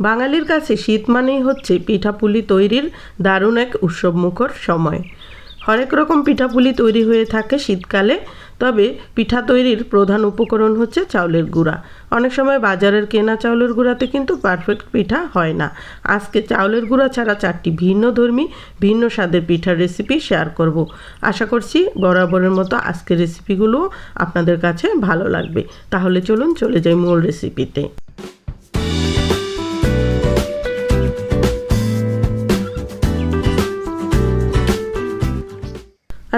বাঙালির কাছে শীত মানেই হচ্ছে পিঠাপুলি তৈরির দারুণ এক উৎসবমুখর সময়। হরেক রকম পিঠাপুলি তৈরি হয়ে থাকে শীতকালে, তবে পিঠা তৈরির প্রধান উপকরণ হচ্ছে চাউলের গুঁড়া। অনেক সময় বাজারের কেনা চাউলের গুঁড়াতে কিন্তু পারফেক্ট পিঠা হয় না। আজকে চাউলের গুঁড়া ছাড়া চারটি ভিন্ন ধর্মী, ভিন্ন স্বাদের পিঠার রেসিপি শেয়ার করব। আশা করছি বরাবরের মতো আজকের রেসিপিগুলো আপনাদের কাছে ভালো লাগবে। তাহলে চলুন চলে যাই মূল রেসিপিতে।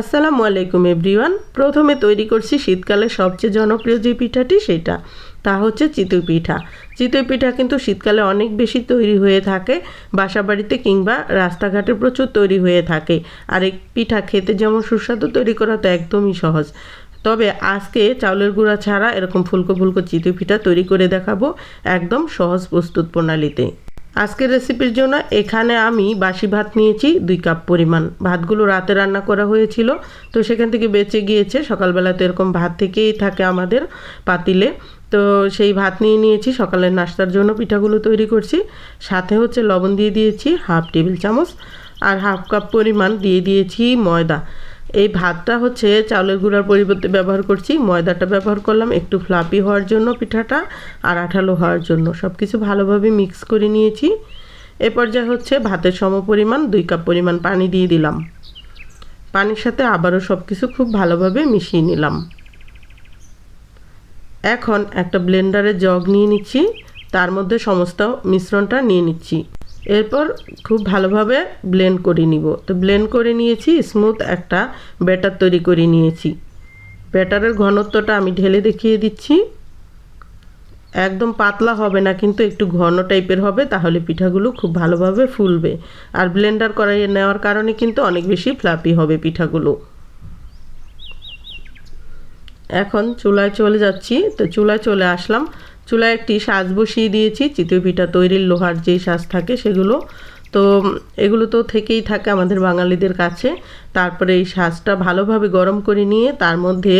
আসসালামু আলাইকুম, এভরিওয়ান। প্রথমে তৈরি করছি শীতকালে সবচেয়ে জনপ্রিয় যে পিঠাটি সেটা, তা হচ্ছে চিতই পিঠা। চিতই পিঠা কিন্তু শীতকালে অনেক বেশি তৈরি হয়ে থাকে বাসা বাড়িতে কিংবা রাস্তাঘাটে প্রচুর তৈরি হয়ে থাকে। আর এই পিঠা খেতে যেমন সুস্বাদু, তৈরি করা তো একদমই সহজ। তবে আজকে চাউলের গুঁড়া ছাড়া এরকম ফুলকো ফুলকো চিতই পিঠা তৈরি করে দেখাবো একদম সহজ প্রস্তুত প্রণালীতে। আজকের রেসিপির জন্য এখানে আমি বাসি ভাত নিয়েছি দুই কাপ পরিমাণ। ভাতগুলো রাতে রান্না করা হয়েছিল, তো সেখান থেকে বেঁচে গিয়েছে। সকালবেলা তো এরকম ভাত থেকেই থাকে আমাদের পাতিলে। তো সেই ভাত নিয়ে নিয়েছি, সকালের নাস্তার জন্য পিঠাগুলো তৈরি করছি। সাথে হচ্ছে লবণ দিয়ে দিয়েছি হাফ টেবিল চামচ আর হাফ কাপ পরিমাণ দিয়ে দিয়েছি ময়দা। এই ভাতটা হচ্ছে চাউলের গুঁড়ার পরিবর্তে ব্যবহার করছি, ময়দাটা ব্যবহার করলাম, একটু ফ্লাপি হওয়ার জন্য পিঠাটা আর আঠালো হওয়ার জন্য। সব কিছু ভালোভাবে মিক্স করে নিয়েছি। এ পর্যায়ে হচ্ছে ভাতের সম পরিমাণ দুই কাপ পরিমাণ পানি দিয়ে দিলাম। পানির সাথে আবারও সব কিছু খুব ভালোভাবে মিশিয়ে নিলাম। এখন একটা ব্লেন্ডারে জগ নিয়ে নিচ্ছি, তার মধ্যে সমস্ত মিশ্রণটা নিয়ে নিচ্ছি। এরপর খুব ভালোভাবে ব্লেন্ড করে নিব। তো ব্লেন্ড করে নিয়েছি স্মুথ একটা ব্যাটার তৈরি করে নিয়েছি। ব্যাটারের ঘনত্বটা আমি ঢেলে দেখিয়ে দিচ্ছি। একদম পাতলা হবে না, কিন্তু একটু ঘন টাইপের হবে, তাহলে পিঠাগুলো খুব ভালোভাবে ফুলবে। আর ব্লেন্ডার করে নেওয়ার কারণে কিন্তু অনেক বেশি ফ্লাপি হবে পিঠাগুলো। এখন চুলায় চলে যাচ্ছি। তো চুলায় চলে আসলাম। চুলায় একটি সাজ বসিয়ে দিয়েছি, চিতই পিঠা তৈরির লোহার যেই সাজ থাকে সেগুলো। তো, এগুলো তো থেকেই থাকে আমাদের বাঙালিদের কাছে। তারপরে এই শাঁসটা ভালোভাবে গরম করে নিয়ে তার মধ্যে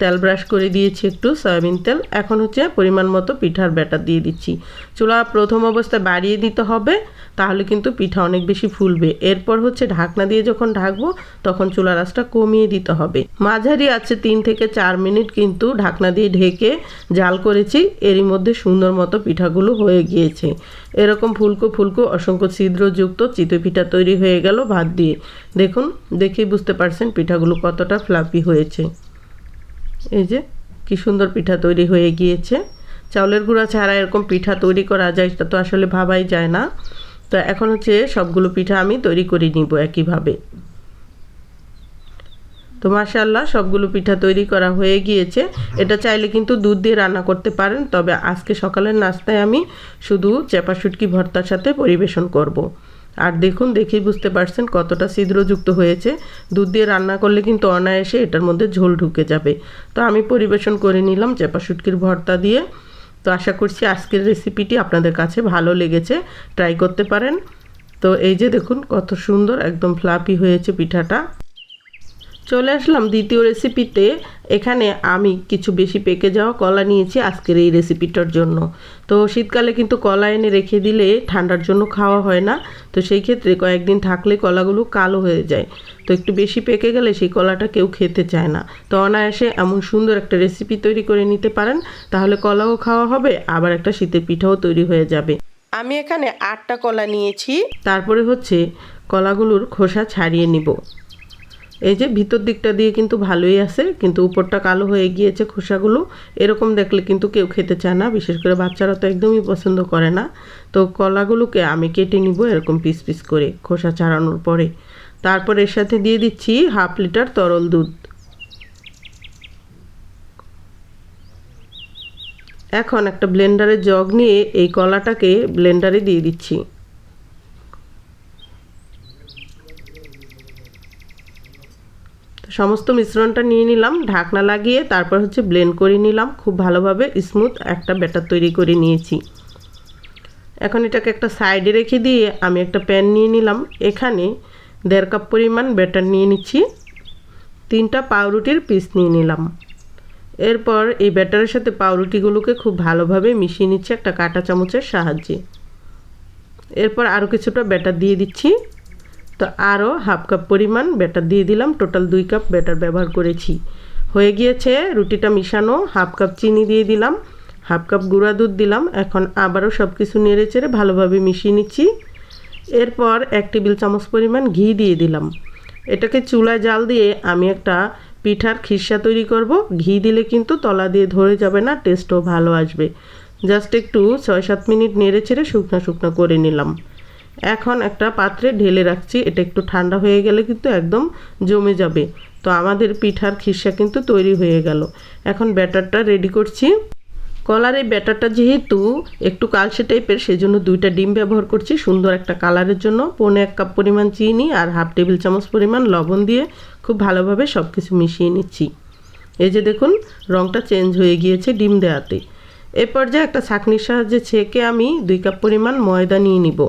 তেল ব্রাশ করে দিয়েছি একটু, সয়াবিন তেল। এখন হচ্ছে পরিমাণ মতো পিঠার ব্যাটার দিয়ে দিচ্ছি। চুলা প্রথম অবস্থায় বাড়িয়ে দিতে হবে, তাহলে কিন্তু পিঠা অনেক বেশি ফুলবে। এরপর হচ্ছে ঢাকনা দিয়ে যখন ঢাকবো, তখন চুলা রাসটা কমিয়ে দিতে হবে। মাঝারি আছে তিন থেকে চার মিনিট কিন্তু ঢাকনা দিয়ে ঢেকে জাল করেছি, এরই মধ্যে সুন্দর মতো পিঠাগুলো হয়ে গিয়েছে। এরকম ফুলকো ফুলকো অসংখ্য ছিদ্রযুক্ত চিতই পিঠা তৈরি হয়ে গেল ভাত দিয়ে। দেখুন দেখেই বুঝতে পারছেন পিঠাগুলো কতটা ফ্লাপি হয়েছে। এই যে, কি সুন্দর পিঠা তৈরি হয়ে গিয়েছে। চাউলের গুঁড়া ছাড়া এরকম পিঠা তৈরি করা যায় সেটা তো আসলে ভাবাই যায় না। তো এখন হচ্ছে সবগুলো পিঠা আমি তৈরি করে নিব একইভাবে। তো মাশাল্লাহ সবগুলো পিঠা তৈরি করা হয়ে গিয়েছে। এটা চাইলে কিন্তু দুধ দিয়ে রান্না করতে পারেন, তবে আজকে সকালের নাস্তায় আমি শুধু চেপা শুটকি ভর্তার সাথে পরিবেশন করব। আর দেখুন, দেখেই বুঝতে পারছেন কতটা ছিদ্রযুক্ত হয়েছে। দুধ দিয়ে রান্না করলে কিন্তু অনায়াসে এটার মধ্যে ঝোল ঢুকে যাবে। তো আমি পরিবেশন করে নিলাম চেপা শুটকির ভর্তা দিয়ে। তো আশা করছি আজকের রেসিপিটি আপনাদের কাছে ভালো লেগেছে, ট্রাই করতে পারেন। তো এই যে দেখুন, কত সুন্দর একদম ফ্লাপি হয়েছে পিঠাটা। চলে আসলাম দ্বিতীয় রেসিপিতে এখানে আমি কিছু বেশি পেকে যাওয়া কলা নিয়েছি আজকের এই রেসিপিটার জন্য। তো শীতকালে কিন্তু কলা এনে রেখে দিলে ঠান্ডার জন্য খাওয়া হয় না। তো সেই ক্ষেত্রে কয়েকদিন থাকলে কলাগুলো কালো হয়ে যায়। তো একটু বেশি পেকে গেলে সেই কলাটা কেউ খেতে চায় না। তো অনায়াসে এমন সুন্দর একটা রেসিপি তৈরি করে নিতে পারেন। তাহলে কলাও খাওয়া হবে, আবার একটা শীতের পিঠাও তৈরি হয়ে যাবে। আমি এখানে আটটা কলা নিয়েছি। তারপরে হচ্ছে কলাগুলোর খোসা ছাড়িয়ে নিব। এই যে ভিতর দিকটা দিয়ে কিন্তু ভালোই আছে, কিন্তু উপরটা কালো হয়ে গিয়েছে খোসাগুলো। এরকম দেখলে কিন্তু কেউ খেতে চায় না, বিশেষ করে বাচ্চারা তো একদমই পছন্দ করে না। তো কলাগুলোকে আমি কেটে নিব এরকম পিস পিস করে খোসা ছাড়ানোর পরে। তারপর এর সাথে দিয়ে দিচ্ছি হাফ লিটার তরল দুধ। এখন একটা ব্লেন্ডারে জগ নিয়ে এই কলাটাকে ব্লেন্ডারে দিয়ে দিচ্ছি। সমস্ত মিশ্রণটা নিয়ে নিলাম, ঢাকনা লাগিয়ে তারপর হচ্ছে ব্লেন্ড করে নিলাম। খুব ভালোভাবে স্মুথ একটা ব্যাটার তৈরি করে নিয়েছি। এখন এটাকে একটা সাইডে রেখে দিয়ে আমি একটা প্যান নিয়ে নিলাম। এখানে দেড় কাপ পরিমাণ ব্যাটার নিয়ে নিচ্ছি। তিনটা পাউরুটির পিস নিয়ে নিলাম। এরপর এই ব্যাটারের সাথে পাউরুটিগুলোকে খুব ভালোভাবে মিশিয়ে নিচ্ছে একটা কাঁটা চামচের সাহায্যে। এরপর আরও কিছুটা ব্যাটার দিয়ে দিচ্ছি। তো আরও হাফ কাপ পরিমাণ ব্যাটার দিয়ে দিলাম। টোটাল দুই কাপ ব্যাটার ব্যবহার করেছি। হয়ে গিয়েছে রুটিটা মিশানো। হাফ কাপ চিনি দিয়ে দিলাম। হাফ কাপ গুঁড়া দুধ দিলাম। এখন আবারও সব কিছু নেড়ে চেড়ে ভালোভাবে মিশিয়ে নিচ্ছি। এরপর এক টেবিল চামচ পরিমাণ ঘি দিয়ে দিলাম। এটাকে চুলায় জাল দিয়ে আমি একটা পিঠার খিসা তৈরি করব। ঘি দিলে কিন্তু তলা দিয়ে ধরে যাবে না টেস্টও ভালো আসবে। জাস্ট একটু ছয় সাত মিনিট নেড়ে ছেড়ে শুকনো শুকনো করে নিলাম। এখন একটা পাত্রে ঢেলে রাখছি। এটা একটু ঠান্ডা হয়ে গেলে কিন্তু একদম জমে যাবে। তো আমাদের পিঠার খিসা কিন্তু তৈরি হয়ে গেল। এখন ব্যাটারটা রেডি করছি। কলার এই ব্যাটারটা যেহেতু একটু কালসে টাইপের সেজন্য দুইটা ডিম ব্যবহার করছি সুন্দর একটা কালারের জন্য। পৌনে এক কাপ পরিমাণ চিনি আর হাফ টেবিল চামচ পরিমাণ লবণ দিয়ে খুব ভালোভাবে সব কিছু মিশিয়ে নিচ্ছি। এই যে দেখুন রঙটা চেঞ্জ হয়ে গিয়েছে ডিম দেওয়াতে এ পর্যায়ে একটা ছাঁকনির সাহায্যে ছেঁকে আমি দুই কাপ পরিমাণ ময়দা নিয়ে নিব।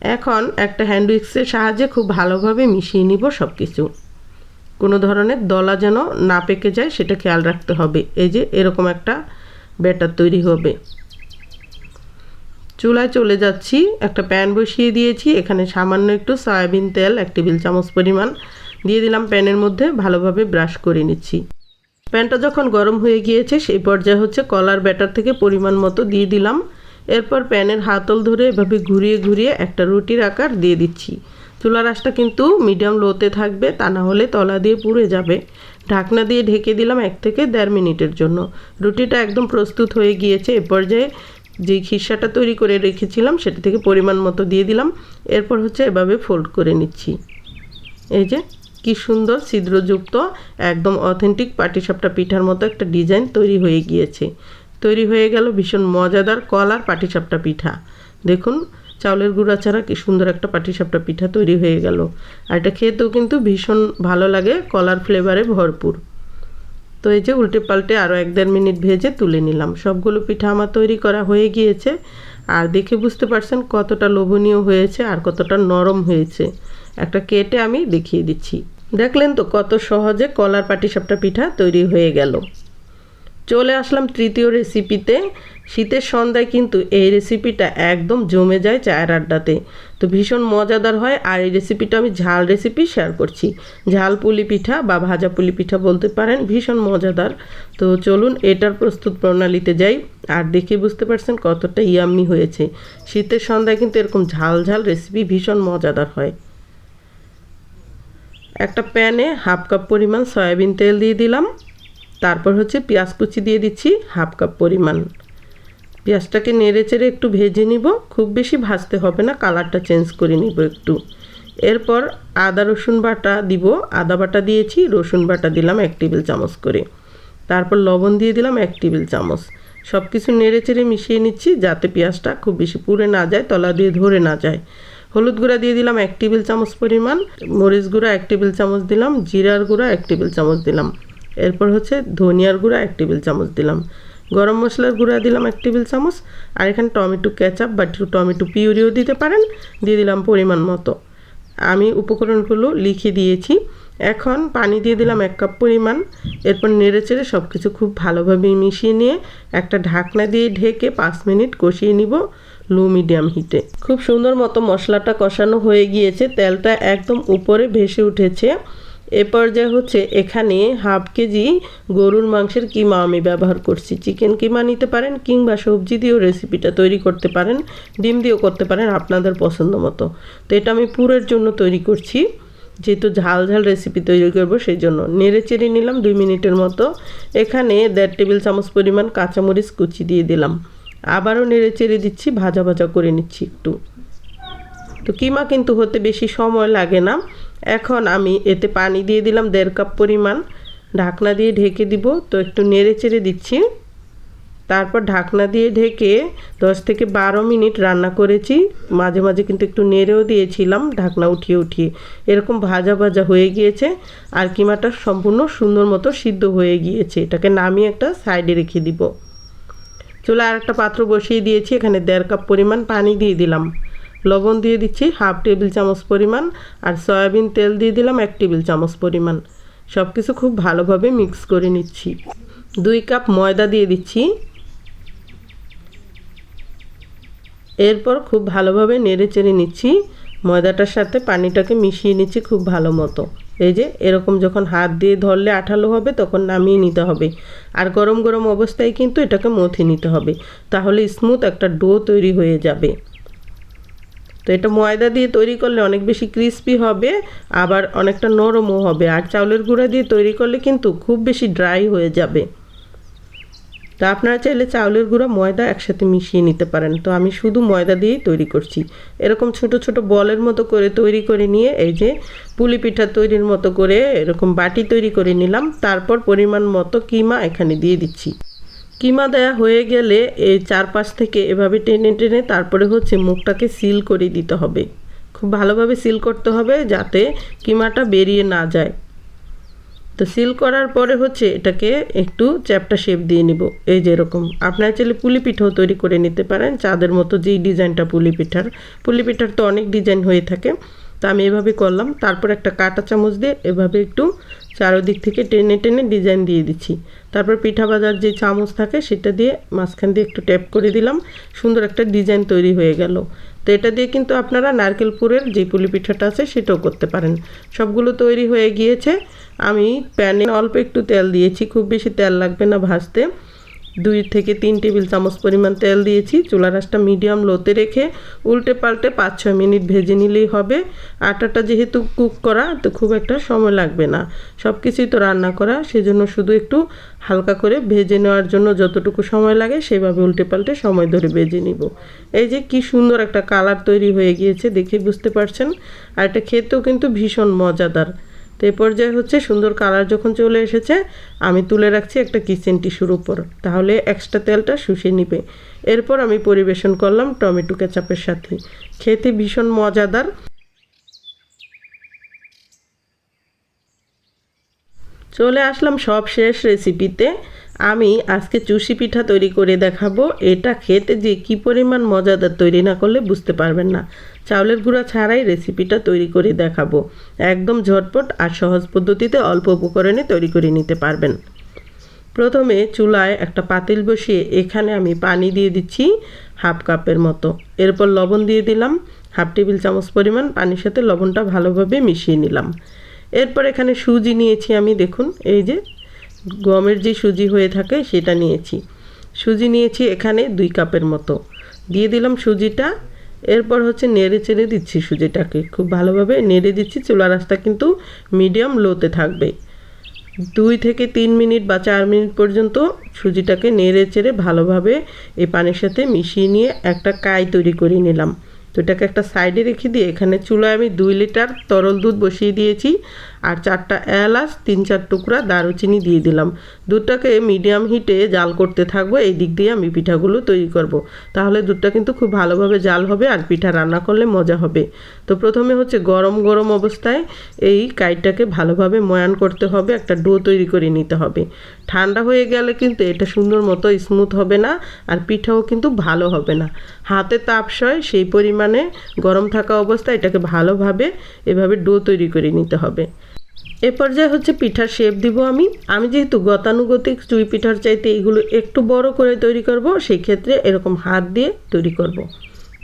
এখন একটা হ্যান্ড উইক্সের সাহায্যে খুব ভালোভাবে মিশিয়ে নিব সব কিছু কোনো ধরনের দলা যেন না পেকে যায়, সেটা খেয়াল রাখতে হবে। এই যে, এরকম একটা ব্যাটার তৈরি হবে। চুলায় চলে যাচ্ছি। একটা প্যান বসিয়ে দিয়েছি। এখানে সামান্য একটু সয়াবিন তেল, এক টেবিল চামচ পরিমাণ দিয়ে দিলাম প্যানের মধ্যে। ভালোভাবে ব্রাশ করে নিচ্ছি। প্যানটা যখন গরম হয়ে গিয়েছে, সেই পর্যায়ে হচ্ছে কলার ব্যাটার থেকে পরিমাণ মতো দিয়ে দিলাম। এরপর প্যানের হাতল ধরে এভাবে ঘুরিয়ে ঘুরিয়ে একটা রুটির আকার দিয়ে দিচ্ছি। চুলার আঁচটা কিন্তু মিডিয়াম লোতে থাকবে, তা না হলে তলা দিয়ে পুড়ে যাবে। ঢাকনা দিয়ে ঢেকে দিলাম এক থেকে দেড় মিনিটের জন্য। রুটিটা একদম প্রস্তুত হয়ে গিয়েছে। এ পর্যায়ে যে খিসাটা তৈরি করে রেখেছিলাম, সেটা থেকে পরিমাণ মতো দিয়ে দিলাম। এরপর হচ্ছে এভাবে ফোল্ড করে নিচ্ছি। এই যে, কি সুন্দর ছিদ্রযুক্ত, একদম অথেন্টিক পাটিসাপটা পিঠার মতো একটা ডিজাইন তৈরি হয়ে গিয়েছে। তৈরি হয়ে গেল ভীষণ মজাদার কলার পাটিসাপটা পিঠা। দেখুন, চাউলের গুঁড়া ছাড়া কি সুন্দর একটা পাটিসাপটা পিঠা তৈরি হয়ে গেল। আর এটা খেতেও কিন্তু ভীষণ ভালো লাগে, কলার ফ্লেভারে ভরপুর। তো এই যে উল্টে পাল্টে আরও এক দেড় মিনিট ভেজে তুলে নিলাম। সবগুলো পিঠা আমার তৈরি করা হয়ে গিয়েছে। আর দেখে বুঝতে পারছেন কতটা লোভনীয় হয়েছে আর কতটা নরম হয়েছে। একটা কেটে আমি দেখিয়ে দিচ্ছি। দেখলেন তো কত সহজে কলার পাটিসাপটা পিঠা তৈরি হয়ে গেল। চলে আসলাম তৃতীয় রেসিপিতে শীতের সন্ধ্যায় কিন্তু এই রেসিপিটা একদম জমে যায় চায়ের আড্ডাতে। তো ভীষণ মজাদার হয় আর এই রেসিপিটা আমি ঝাল রেসিপি শেয়ার করছি। ঝাল পুলি পিঠা বা ভাজা পুলি পিঠা বলতে পারেন, ভীষণ মজাদার। তো চলুন এটার প্রস্তুত প্রণালীতে যাই আর দেখে বুঝতে পারছেন কতটা ইয়াম্মি হয়েছে। শীতের সন্ধ্যায় কিন্তু এরকম ঝাল ঝাল রেসিপি ভীষণ মজাদার হয়। একটা প্যানে হাফ কাপ পরিমাণ সয়াবিন তেল দিয়ে দিলাম। তারপর হচ্ছে পেঁয়াজ কুচি দিয়ে দিচ্ছি হাফ কাপ পরিমাণ। পেঁয়াজটাকে নেড়ে চেড়ে একটু ভেজে নিব, খুব বেশি ভাজতে হবে না, কালারটা চেঞ্জ করে নিব একটু। এরপর আদা, রসুন বাটা দিব, আদা বাটা দিয়েছি, রসুন বাটা দিলাম এক টেবিল চামচ করে। তারপর লবণ দিয়ে দিলাম এক টেবিল চামচ। সব কিছু নেড়ে চেড়ে মিশিয়ে নিচ্ছি যাতে পেঁয়াজটা খুব বেশি পুড়ে না যায়, তলা দিয়ে ধরে না যায়। হলুদ গুঁড়া দিয়ে দিলাম এক টেবিল চামচ পরিমাণ, মরিচ গুঁড়া এক টেবিল চামচ দিলাম, জিরার গুঁড়া এক টেবিল চামচ দিলাম। এরপর হচ্ছে ধনিয়ার গুঁড়া এক টেবিল চামচ দিলাম। গরম মশলার গুঁড়া দিলাম এক টেবিল চামচ। আর এখানে টমেটো কেচাপ বা টমেটো পিউরিও দিতে পারেন, দিয়ে দিলাম পরিমাণ মতো। আমি উপকরণগুলো লিখে দিয়েছি। এখন পানি দিয়ে দিলাম এক কাপ পরিমাণ। এরপর নেড়ে চেড়ে সব কিছু খুব ভালোভাবে মিশিয়ে নিয়ে একটা ঢাকনা দিয়ে ঢেকে পাঁচ মিনিট কষিয়ে নিব লো মিডিয়াম হিটে। খুব সুন্দর মতো মশলাটা কষানো হয়ে গিয়েছে। তেলটা একদম উপরে ভেসে উঠেছে। এ পর্যায়ে হচ্ছে এখানে হাফ কেজি গরুর মাংসের কিমা আমি ব্যবহার করছি। চিকেন কিমা নিতে পারেন কিংবা সবজি দিয়েও রেসিপিটা তৈরি করতে পারেন, ডিম দিয়েও করতে পারেন আপনাদের পছন্দ মতো। তো এটা আমি পুরের জন্য তৈরি করছি। যেহেতু ঝাল ঝাল রেসিপি তৈরি করব সেই জন্য নেড়ে চেড়ে নিলাম দুই মিনিটের মতো। এখানে দেড় টেবিল চামচ পরিমাণ কাঁচামরিচ কুচি দিয়ে দিলাম। আবারও নেড়ে চেড়ে দিচ্ছি, ভাজা ভাজা করে নিচ্ছি একটু। তো কিমা কিন্তু হতে বেশি সময় লাগে না। এখন আমি এতে পানি দিয়ে দিলাম দেড় কাপ পরিমাণ। ঢাকনা দিয়ে ঢেকে দিব, তো একটু নেড়ে চেড়ে দিচ্ছি। তারপর ঢাকনা দিয়ে ঢেকে দশ থেকে বারো মিনিট রান্না করেছি। মাঝে মাঝে কিন্তু একটু নেড়েও দিয়েছিলাম, ঢাকনা উঠিয়ে উঠিয়ে। এরকম ভাজা ভাজা হয়ে গিয়েছে। আর কিমাটা সম্পূর্ণ সুন্দর মতো সিদ্ধ হয়ে গিয়েছে। এটাকে নামিয়ে একটা সাইডে রেখে দিব। চুলা আর একটা পাত্র বসিয়ে দিয়েছি, এখানে দেড় কাপ পরিমাণ পানি দিয়ে দিলাম। লবণ দিয়ে দিচ্ছি হাফ টেবিল চামচ পরিমাণ আর সয়াবিন তেল দিয়ে দিলাম এক টেবিল চামচ পরিমাণ। সব কিছু খুব ভালোভাবে মিক্স করে নিচ্ছি। দুই কাপ ময়দা দিয়ে দিচ্ছি। এরপর খুব ভালোভাবে নেড়ে চেড়ে নিচ্ছি। ময়দাটার সাথে পানিটাকে মিশিয়ে নিচ্ছি খুব ভালো মতো। এই যে, এরকম যখন হাত দিয়ে ধরলে আঠালো হবে, তখন নামিয়ে নিতে হবে। আর গরম গরম অবস্থায় কিন্তু এটাকে মথে নিতে হবে। তাহলে স্মুথ একটা ডো তৈরি হয়ে যাবে। তো এটা ময়দা দিয়ে তৈরি করলে অনেক বেশি ক্রিস্পি হবে, আবার অনেকটা নরমও হবে। আর চাউলের গুঁড়া দিয়ে তৈরি করলে কিন্তু খুব বেশি ড্রাই হয়ে যাবে। তা আপনারা চাইলে চাউলের গুঁড়া, ময়দা একসাথে মিশিয়ে নিতে পারেন। তো আমি শুধু ময়দা দিয়েই তৈরি করছি। এরকম ছোট ছোট বলের মতো করে তৈরি করে নিয়ে, এই যে পুলি পিঠা তৈরির মতো করে এরকম বাটি তৈরি করে নিলাম। তারপর পরিমাণ মতো কিমা এখানে দিয়ে দিচ্ছি। কিমা দেয়া হয়ে গেলে এই চারপাশ থেকে এভাবে টেনে টেনে তারপরে হচ্ছে মুখটাকে সিল করে দিতে হবে। খুব ভালোভাবে সিল করতে হবে যাতে কিমাটা বেরিয়ে না যায়। তো সিল করার পরে হচ্ছে এটাকে একটু চ্যাপটা শেপ দিয়ে নিব। এই যে এরকম। আপনারা চাইলে পুলি পিঠাও তৈরি করে নিতে পারেন। চাঁদের মতো যেই ডিজাইনটা পুলি পিঠার। পুলি পিঠার তো অনেক ডিজাইন হয়ে থাকে। তো আমি এভাবে করলাম। তারপর একটা কাঁটা চামচ দিয়ে এভাবে একটু চারোদিক থেকে টেনে টেনে ডিজাইন দিয়ে দিচ্ছি। তারপর পিঠা বাজার যে চামচ থাকে সেটা দিয়ে মাঝখান দিয়ে একটু ট্যাপ করে দিলাম। সুন্দর একটা ডিজাইন তৈরি হয়ে গেল। তো এটা দিয়ে কিন্তু আপনারা নারকেলপুরের যে পুলি পিঠাটা আছে সেটাও করতে পারেন। সবগুলো তৈরি হয়ে গিয়েছে। আমি প্যানে অল্প একটু তেল দিয়েছি। খুব বেশি তেল লাগবে না ভাজতে। দুই থেকে তিন টেবিল চামচ পরিমাণ তেল দিয়েছি। চুলা রাসটা মিডিয়াম লোতে রেখে উল্টে পাল্টে পাঁচ ছয় মিনিট ভেজে নিলেই হবে। আটাটা যেহেতু কুক করা, তো খুব একটা সময় লাগবে না। সব কিছুই তো রান্না করা, সেজন্য শুধু একটু হালকা করে ভেজে নেওয়ার জন্য যতটুকু সময় লাগে, সেভাবে উল্টে পাল্টে সময় ধরে ভেজে নিব। এই যে কি সুন্দর একটা কালার তৈরি হয়ে গিয়েছে, দেখে বুঝতে পারছেন। আর এটা খেতেও কিন্তু ভীষণ মজাদার। তো এই পর্যায়ে হচ্ছে সুন্দর কালার যখন চলে এসেছে, আমি তুলে রাখছি একটা কিচেন টিস্যুর উপর। তাহলে এক্সট্রা তেলটা শুষে নিবে। এরপর আমি পরিবেশন করলাম টমেটো কেচাপের সাথে। খেতে ভীষণ মজাদার। চলে আসলাম সব শেষ রেসিপিতে আমি আজকে চুষি পিঠা তৈরি করে দেখাবো। এটা খেতে যে কি পরিমাণ মজাদার তৈরি না করলে বুঝতে পারবেন না। চাউলের গুঁড়া ছাড়াই রেসিপিটা তৈরি করে দেখাবো। একদম ঝটপট আর সহজ পদ্ধতিতে অল্প উপকরণে তৈরি করে নিতে পারবেন। প্রথমে চুলায় একটা পাতিল বসিয়ে এখানে আমি পানি দিয়ে দিচ্ছি হাফ কাপের মতো। এরপর লবণ দিয়ে দিলাম, হাফ টেবিল চামচ পরিমাণ পানির সাথে লবণটা ভালোভাবে মিশিয়ে নিলাম। এরপর এখানে সুজি নিয়েছি আমি, দেখুন, এই যে গমের যে সুজি হয়ে থাকে সেটা নিয়েছি। সুজি নিয়েছি এখানে দুই কাপের মতো। দিয়ে দিলাম সুজিটা এরপর হচ্ছে নেড়ে চেড়ে দিচ্ছি সুজিটাকে। খুব ভালোভাবে নেড়ে দিচ্ছি চুলা রাস্তা কিন্তু মিডিয়াম লোতে থাকবে। দুই থেকে তিন মিনিট বা চার মিনিট পর্যন্ত সুজিটাকে নেড়ে চেড়ে ভালোভাবে এই পানির সাথে মিশিয়ে নিয়ে একটা কাই তৈরি করে নিলাম। তো এটাকে একটা সাইডে রেখে দিয়ে এখানে চুলায় আমি দুই লিটার তরল দুধ বসিয়ে দিয়েছি। আর চারটা এলাচ তিন চার টুকরা দারুচিনি দিয়ে দিলাম। দুধটাকে মিডিয়াম হিটে জাল করতে থাকব, এই দিক দিয়ে আমি পিঠাগুলো তৈরি করব। তাহলে দুধটা কিন্তু খুব ভালোভাবে জাল হবে আর পিঠা রান্না করলে মজা হবে। তো প্রথমে হচ্ছে গরম গরম অবস্থায় এই কাইটটাকে ভালোভাবে ময়ান করতে হবে, একটা ডো তৈরি করে নিতে হবে। ঠান্ডা হয়ে গেলে কিন্তু এটা সুন্দর মতো স্মুথ হবে না আর পিঠাও কিন্তু ভালো হবে না। হাতে তাপ সয় সেই পরিমাণে গরম থাকা অবস্থায় এটাকে ভালোভাবে এভাবে ডো তৈরি করে নিতে হবে। এ পর্যায়ে হচ্ছে পিঠার শেপ দিব আমি। আমি যেহেতু গতানুগতিক চুই পিঠার চাইতে এগুলো একটু বড় করে তৈরি করব সেই ক্ষেত্রে এরকম হাত দিয়ে তৈরি করব।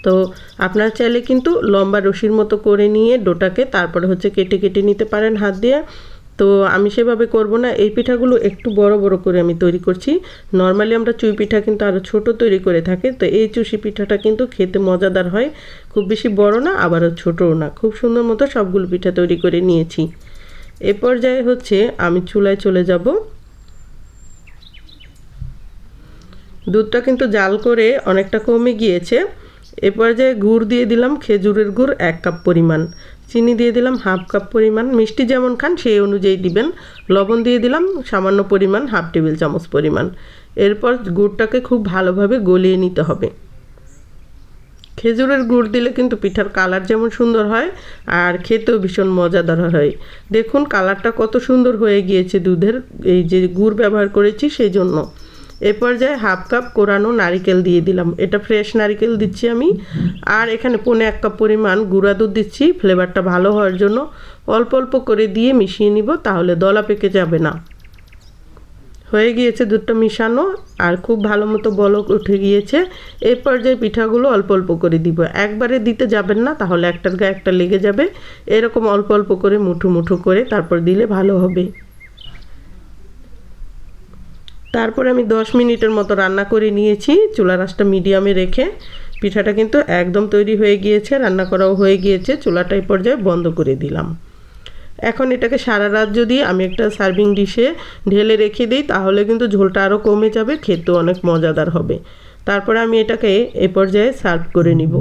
তো আপনারা চাইলে কিন্তু লম্বা রশির মতো করে নিয়ে ডোটাকে তারপরে হচ্ছে কেটে কেটে নিতে পারেন হাত দিয়ে। তো আমি সেভাবে করব না, এই পিঠাগুলো একটু বড় বড় করে আমি তৈরি করছি। নর্মালি আমরা চুই পিঠা কিন্তু আরও ছোট তৈরি করে থাকি, তো এই চুষি পিঠাটা কিন্তু খেতে মজাদার হয়। খুব বেশি বড় না, আবারও ছোটও না। খুব সুন্দর মতো সবগুলো পিঠা তৈরি করে নিয়েছি। এ পর্যায়ে হচ্ছে আমি চুলায় চলে যাব। দুধটা কিন্তু জাল করে অনেকটা কমে গিয়েছে। এ পর্যায়ে গুড় দিয়ে দিলাম খেজুরের গুড় এক কাপ পরিমাণ। চিনি দিয়ে দিলাম হাফ কাপ পরিমাণ। মিষ্টি যেমন খান সেই অনুযায়ী দিবেন। লবণ দিয়ে দিলাম সামান্য পরিমাণ হাফ টেবিল চামচ পরিমাণ। এরপর গুড়টাকে খুব ভালোভাবে গলিয়ে নিতে হবে। খেজুরের গুড় দিলে কিন্তু পিঠার কালার যেমন সুন্দর হয়, আর খেতেও ভীষণ মজাদার হয়। দেখুন, কালারটা কত সুন্দর হয়ে গিয়েছে দুধের, এই যে গুড় ব্যবহার করেছি সেই জন্য। এ পর্যায়ে হাফ কাপ কোরানো নারিকেল দিয়ে দিলাম। এটা ফ্রেশ নারিকেল দিচ্ছি আমি, আর এখানে পৌনে এক কাপ পরিমাণ গুঁড়া দুধ দিচ্ছি। ফ্লেভারটা ভালো হওয়ার জন্য অল্প অল্প করে দিয়ে মিশিয়ে নিব, তাহলে দলা পেকে যাবে না। হয়ে গিয়েছে দুধটা মিশানো, আর খুব ভালো মতো বলক উঠে গিয়েছে। এই পর্যায়ে পিঠাগুলো অল্প অল্প করে দিব। একবারে দিতে যাবেন না, তাহলে একটার গায়ে একটা লেগে যাবে। এরকম অল্প অল্প করে মুঠো মুঠো করে তারপর দিলে ভালো হবে। তারপরে আমি দশ মিনিটের মতো রান্না করে নিয়েছি। চুলা রাসটা মিডিয়ামে রেখে পিঠাটা কিন্তু একদম তৈরি হয়ে গিয়েছে, রান্না করাও হয়ে গিয়েছে। চুলাটা এই পর্যায়ে বন্ধ করে দিলাম। এখন এটাকে সারা রাত যদি আমি একটা সার্ভিং ডিশে ঢেলে রেখে দিই, তাহলে কিন্তু ঝোলটা আরও কমে যাবে খেতেও অনেক মজাদার হবে। তারপরে আমি এটাকে এ পর্যায়ে সার্ভ করে নিব।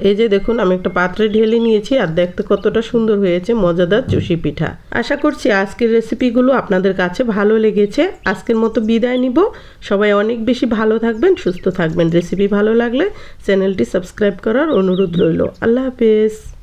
এই যে দেখুন, আমি একটা পাত্রে ঢেলে নিয়েছি, আর দেখতে কতটা সুন্দর হয়েছে, মজাদার চুষি পিঠা। আশা করছি আজকের রেসিপিগুলো আপনাদের কাছে ভালো লেগেছে। আজকের মতো বিদায় নিব। সবাই অনেক বেশি ভালো থাকবেন, সুস্থ থাকবেন। রেসিপি ভালো লাগলে চ্যানেলটি সাবস্ক্রাইব করার অনুরোধ রইল। আল্লাহ হাফেজ।